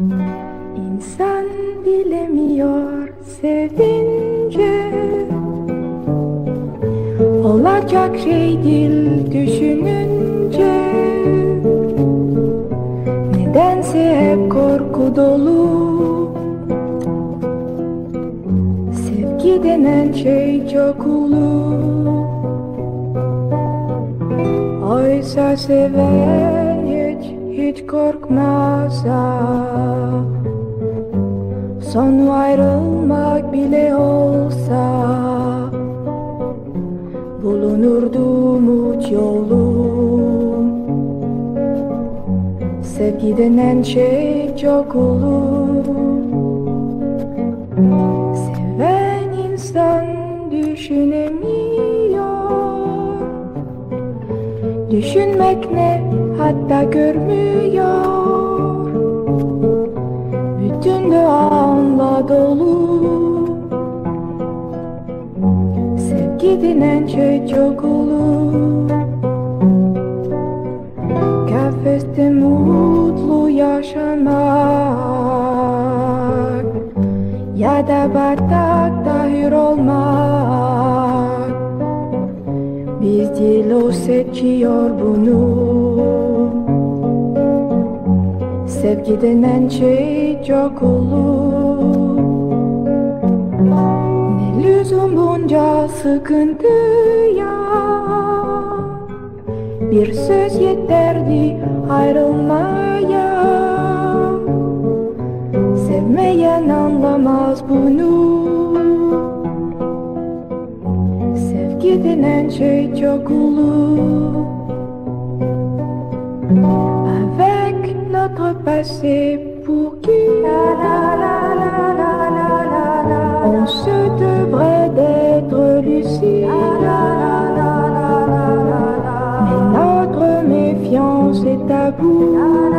İnsan bilemiyor sevince. Olacak şey değil düşününce. Nedense hep korku dolu. Sevgi denen şey çok ulu. Oysa seven hiç, korkmazsa Sonu ayrılmak bile olsa Bulunurdu umut yolu Sevgi denen şey çok olur Düşünmek ne? Hatta görmüyor. Bütün doğanla dolu. Sevgi denen şey çok olur. Kafeste mutlu yaşamak Ya da batakta hür olmak Biz değil o seçiyor bunu. Sevgi denen şey çok olur. Ne lüzum bunca sıkıntıya Bir söz yeterdi ayrılmaya. Sevmeyen anlamaz bunu Avec notre passé pour qui la la la la la la la la On se devrait d'être lucide Mais notre méfiance est à bout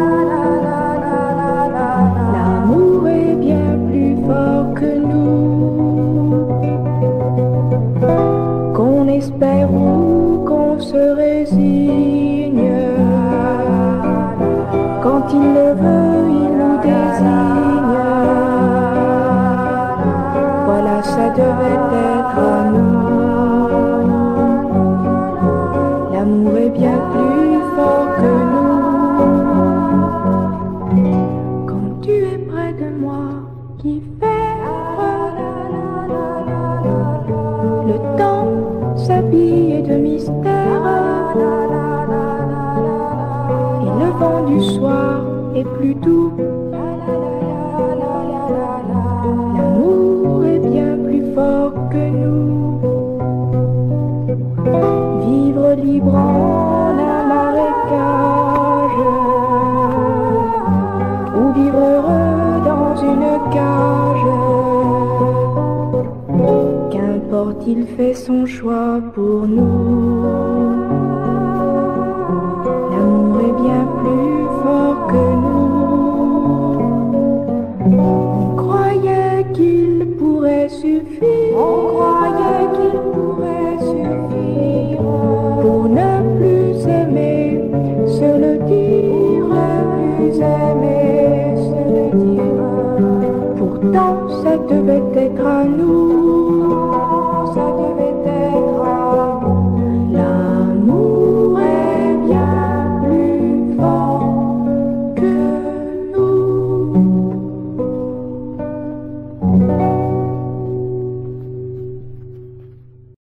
Quand il le veut, il nous désigne. Voilà, ça devait être à nous L'amour est bien plus fort que nous. Quand tu es près de moi, qui fait Le temps s'habille de mystère vent du soir est plus doux. L'amour est bien plus fort que nous. Vivre libre en un marécage. Ou vivre heureux dans une cage. Qu'importe, il fait son choix pour nous Pourtant ça devait être à nous